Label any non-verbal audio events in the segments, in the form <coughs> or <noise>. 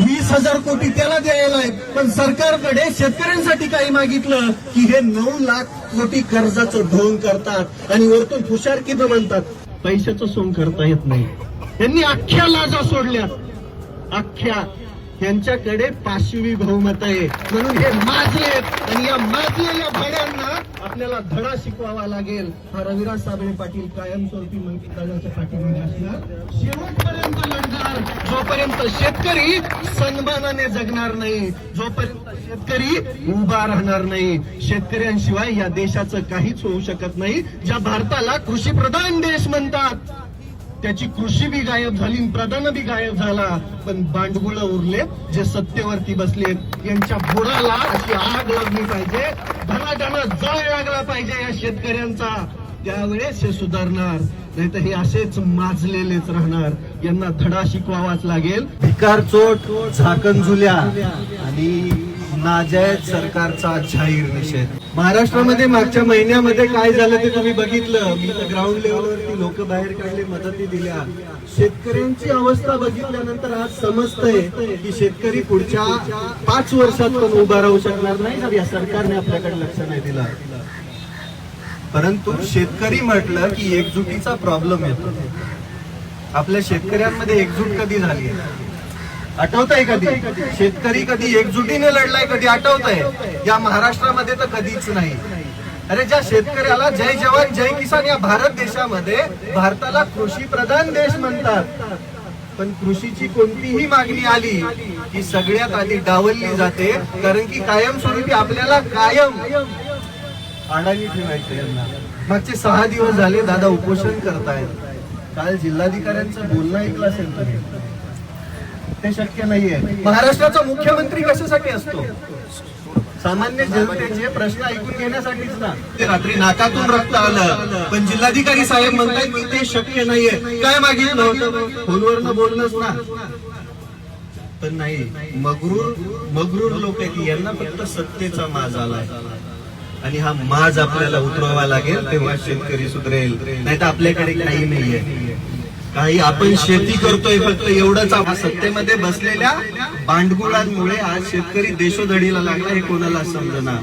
वीस हजार कोटी त्याला द्यायला आहे. पण सरकारकडे शेतकऱ्यांसाठी काही मागितलं की हे नऊ लाख कोटी कर्जाचं ढोंग करतात आणि वरतून फुशारकीनं म्हणतात पैशाचं सोंग करता येत नाही. त्यांनी अख्ख्या लाजा सोडल्या अख्ख्या. यांच्याकडे पाचवी बहुमत आहे. म्हणून हे माजलेत आणि या माजलेल्या भाड्यांना आपल्याला धडा शिकवावा लागेल. हा रविराज साबळे पाटील कायमस्वरूपी मंत्री दलाच्या पाठीमध्ये असणार. शेवटपर्यंत लढणार. जोपर्यंत शेतकरी सन्मानाने जगणार नाही जोपर्यंत शेतकरी उभा राहणार नाही शेतकऱ्यांशिवाय या देशाचं काहीच होऊ शकत नाही ज्या भारताला कृषी प्रधान देश म्हणतात. त्याची कृषी बी गायब झाली आणि प्रधान बी गायब झाला. पण बांडगुळ उरले जे सत्तेवरती बसलेत यांच्या बुडाला अशी आग लागली पाहिजे. धनाधना जळ लागला पाहिजे या शेतकऱ्यांचा. त्यावेळेस हे सुधारणार नाही तर हे असेच माजलेलेच राहणार. यांना धडा शिकवावाच लागेल. भिकार चोट झाकण झुल्या आणि नाजायज सरकारचा जाहीर निषेध. महाराष्ट्रामध्ये मागच्या महिन्यामध्ये काय झालं ते तुम्ही बघितलं. मी तर ग्राउंड लेवलवरती लोक बाहेर काढले मदती दिल्या. शेतकऱ्यांची अवस्था बघितल्यानंतर आज समजतंय की शेतकरी पुढच्या पाच वर्षात पण उभा राहू शकणार नाही जर या सरकारने आपल्याकडे लक्ष नाही दिलं. परंतु शेतकरी म्हटलं की एकजुटीचा प्रॉब्लेम येतो. आपल्या शेतकऱ्यांमध्ये एकजूट कधी झाली आठवत आहे कधी? शेतकरी कधी एकजुटीने लढलाय कधी आठवत आहे या महाराष्ट्रामध्ये तर कधीच नाही. अरे ज्या शेतकऱ्याला जय जवान जय किसान या भारत देशामध्ये भारताला कृषी प्रधान देश म्हणतात. पण कृषीची कोणतीही मागणी आली की सगळ्यात आधी डावलली जाते कारण की कायमस्वरूपी आपल्याला कायम अडाणी ठेवायचे मागचे सहा दिवस झाले दादा उपोषण करतायत. काल जिल्हाधिकाऱ्यांचं बोलणं ऐकलं असेल तुम्ही. ते शक्य नाहीये. महाराष्ट्राचा मुख्यमंत्री कशासाठी असतो? सामान्य जनतेचे प्रश्न ऐकून घेण्यासाठीच ना. ते रात्री नाकातून रक्त आलं पण जिल्हाधिकारी साहेब म्हणतात की ते शक्य नाहीये. काय मागितलं होतं फोनवरनं बोलणंच ना. पण नाही मगरूर मगरूर लोक आहेत. यांना फक्त सत्तेचा माज आलाय. आणि हा माज आपल्याला उतरवावा लागेल तेव्हा शेतकरी सुधरेल. नाही तर आपल्याकडे काही नाहीये. काही आपण शेती करतोय फक्त एवढंच आपण सत्तेमध्ये बसलेल्या भांडगुळांमुळे आज शेतकरी देशोधडीला लागला हे कोणाला समजना?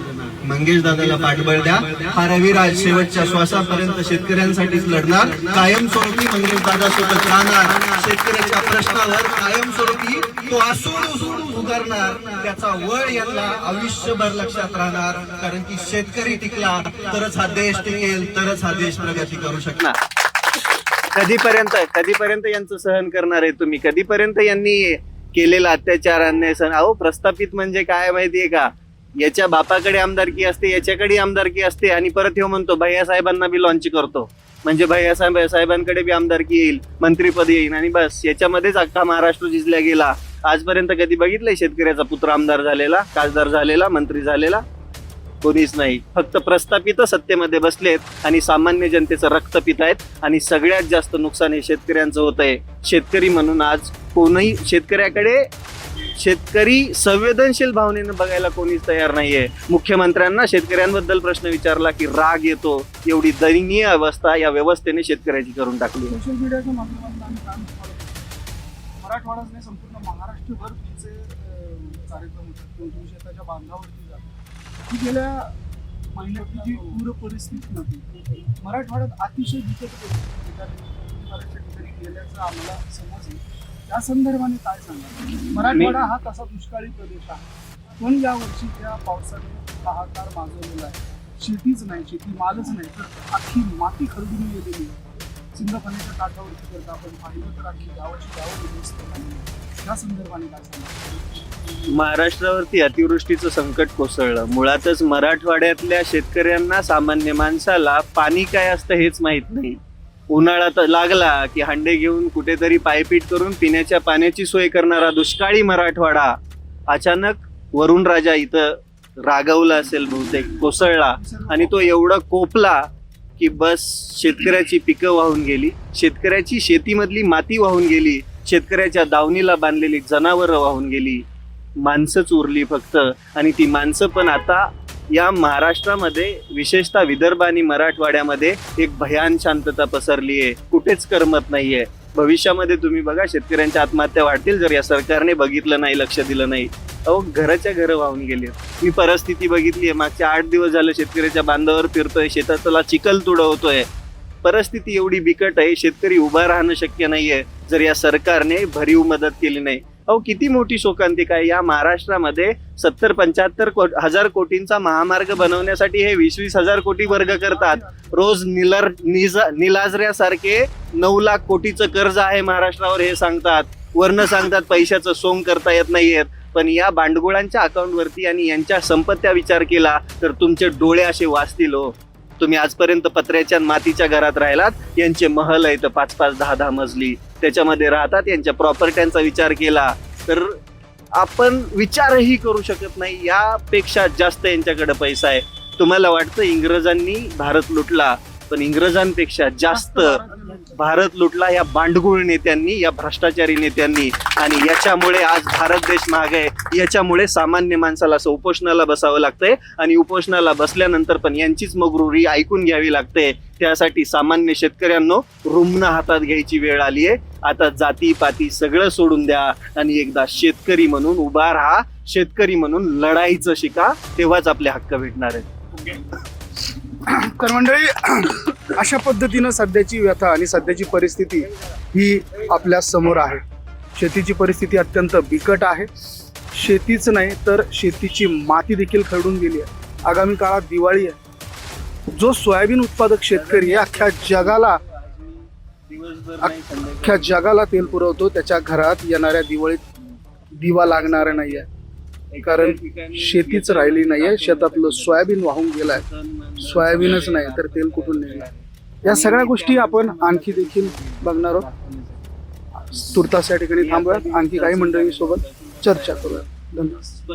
मंगेश दादाला पाठबळ द्या. हा रविराज शेवटच्या श्वासापर्यंत शेतकऱ्यांसाठीच लढणार. कायमस्वरूपी मंगेश दादा सोबत राहणार. शेतकऱ्याच्या प्रश्नावर कायमस्वरूपी तो असून उसून उगारणार त्याचा वळ यांना आयुष्यभर लक्षात राहणार. कारण की शेतकरी टिकला तरच हा देश टिकेल तरच हा देश प्रगती करू शकणार. कधीपर्यंत कधीपर्यंत यांचं सहन करणार आहे तुम्ही? कधीपर्यंत यांनी केलेला अत्याचार अन्याय सहन अहो प्रस्थापित म्हणजे काय माहितीये का? याच्या बापाकडे आमदारकी असते याच्याकडे आमदारकी असते आणि परत हे म्हणतो भैया साहेबांना बी लॉन्च करतो. म्हणजे भैया साहेब साहेबांकडे बी आमदारकी येईल मंत्रीपद येईल आणि बस याच्यामध्येच अख्खा महाराष्ट्र जिजल्या गेला. आजपर्यंत कधी बघितलंय शेतकऱ्याचा पुत्र आमदार झालेला खासदार झालेला मंत्री झालेला? कोणीच नाही. फक्त प्रस्थापित सत्तेमध्ये बसलेत आणि सामान्य जनतेचं रक्त पित आहेत आणि सगळ्यात जास्त नुकसान हे शेतकऱ्यांचं होत आहे. शेतकरी म्हणून आज कोणीही शेतकऱ्याकडे शेतकरी संवेदनशील भावनेनं बघायला कोणीच तयार नाहीये. मुख्यमंत्र्यांना शेतकऱ्यांबद्दल प्रश्न विचारला की राग येतो. एवढी दयनीय अवस्था या व्यवस्थेने शेतकऱ्याची करून टाकली. आहे. संपूर्ण महाराष्ट्रभर तिचे कार्यक्रम होतात. शेताच्या बांधावरती जातात की गेल्या महिन्यातली जी पूर परिस्थिती होती मराठवाड्यात अतिशय बिकट परिस्थिती बऱ्याचशा ठिकाणी गेल्याचं आम्हाला समजलं. त्या संदर्भाने काय सांगा मराठवाडा हा तसा दुष्काळी प्रदेश आहे. पण या वर्षी त्या पावसाने हाहाकार माजवलेला आहे. शेतीच नाही शेती मालच नाही तर अख्खी माती खरडून गेलेली आहे. सिंधफणीच्या काठावरती करता आपण पाहिलं तर गावाची गावं या संदर्भाने काय सांगा महाराष्ट्रावरती अतिवृष्टीचं संकट कोसळलं. मुळातच मराठवाड्यातल्या शेतकऱ्यांना सामान्य माणसाला पाणी काय असतं हेच माहीत नाही. उन्हाळा तर लागला की हांडे घेऊन कुठेतरी पायपीट करून पिण्याच्या पाण्याची सोय करणारा दुष्काळी मराठवाडा अचानक वरुण राजा इथं रागवला असेल बहुतेक कोसळला आणि तो एवढा कोपला की बस शेतकऱ्याची पिकं वाहून गेली शेतकऱ्याची शेतीमधली माती वाहून गेली शेतकऱ्याच्या दावणीला बांधलेली जनावरं वाहून गेली माणसंच उरली फक्त. आणि ती माणसं पण आता या महाराष्ट्रामध्ये विशेषतः विदर्भ आणि मराठवाड्यामध्ये एक भयान शांतता पसरली आहे. कुठेच करमत नाहीये. भविष्यामध्ये तुम्ही बघा शेतकऱ्यांच्या आत्महत्या वाढतील जर या सरकारने बघितलं नाही लक्ष दिलं नाही. अहो घराच्या घरं वाहून गेले मी परिस्थिती बघितली आहे. मागच्या आठ दिवस झालं शेतकऱ्याच्या बांधावर फिरतोय शेतातला चिखल तुडवतोय. परिस्थिती एवढी बिकट आहे शेतकरी उभा राहणं शक्य नाहीये. जर या सरकारने भरीव मदत केली नाही अहो किती मोठी शोकांतिका आहे. या महाराष्ट्रामध्ये सत्तर पंच्याहत्तर को हजार कोटींचा महामार्ग बनवण्यासाठी हे वीस वीस हजार कोटी वर्ग करतात. रोज निलर निजा निलाजऱ्यासारखे नऊ लाख कोटीचं कर्ज आहे महाराष्ट्रावर हे सांगतात. वर्ण सांगतात पैशाचं सोंग करता येत नाहीयेत. पण या बांडगुळांच्या अकाउंटवरती आणि यांच्या संपत्त्या विचार केला तर तुमचे डोळे असे वाचतील हो. तुम्ही आजपर्यंत पत्र्याच्या मातीच्या घरात राहिलात. यांचे महल आहेत पाच पाच दहा दहा मजली. त्याच्यामध्ये राहतात यांच्या प्रॉपर्ट्यांचा विचार केला तर आपण विचारही करू शकत नाही. यापेक्षा जास्त यांच्याकडे पैसा आहे. तुम्हाला वाटतं इंग्रजांनी भारत लुटला? पण इंग्रजांपेक्षा जास्त भारत लुटला. या बांडगुळ नेत्यांनी या भ्रष्टाचारी नेत्यांनी. आणि याच्यामुळे आज भारत देश महाग आहे. याच्यामुळे सामान्य माणसाला असं उपोषणाला बसावं लागतंय. आणि उपोषणाला बसल्यानंतर पण यांचीच मगरुरी ऐकून घ्यावी लागते. त्यासाठी सामान्य शेतकऱ्यांनो रुग्ण हातात घ्यायची वेळ आली आहे. आता जाती पाती सगळं सोडून द्या आणि एकदा शेतकरी म्हणून उभा राहा. शेतकरी म्हणून लढाईचं शिका. तेव्हाच आपले हक्क भेटणार आहेत. तर मंडळी <coughs> अशा पद्धतीनं सध्याची व्यथा आणि सध्याची परिस्थिती ही आपल्यासमोर आहे. शेतीची परिस्थिती अत्यंत बिकट आहे. शेतीच नाही तर शेतीची माती देखील खरडून गेली आहे. आगामी काळात दिवाळी आहे. जो सोयाबीन उत्पादक शेतकरी आहे अख्ख्या जगाला अख्ख्या जगाला तेल पुरवतो त्याच्या घरात येणाऱ्या दिवाळीत दिवा लागणार नाही आहे कारण शेतीच राहिली नाहीये. शेतातलं सोयाबीन वाहून गेलाय. सोयाबीनच नाही तर तेल कुठून निघणार? या सगळ्या गोष्टी आपण आणखी देखील बघणार आहोत. तुर्तास या ठिकाणी थांबूयात. आणखी काही मंडळी सोबत चर्चा करूयात. धन्यवाद.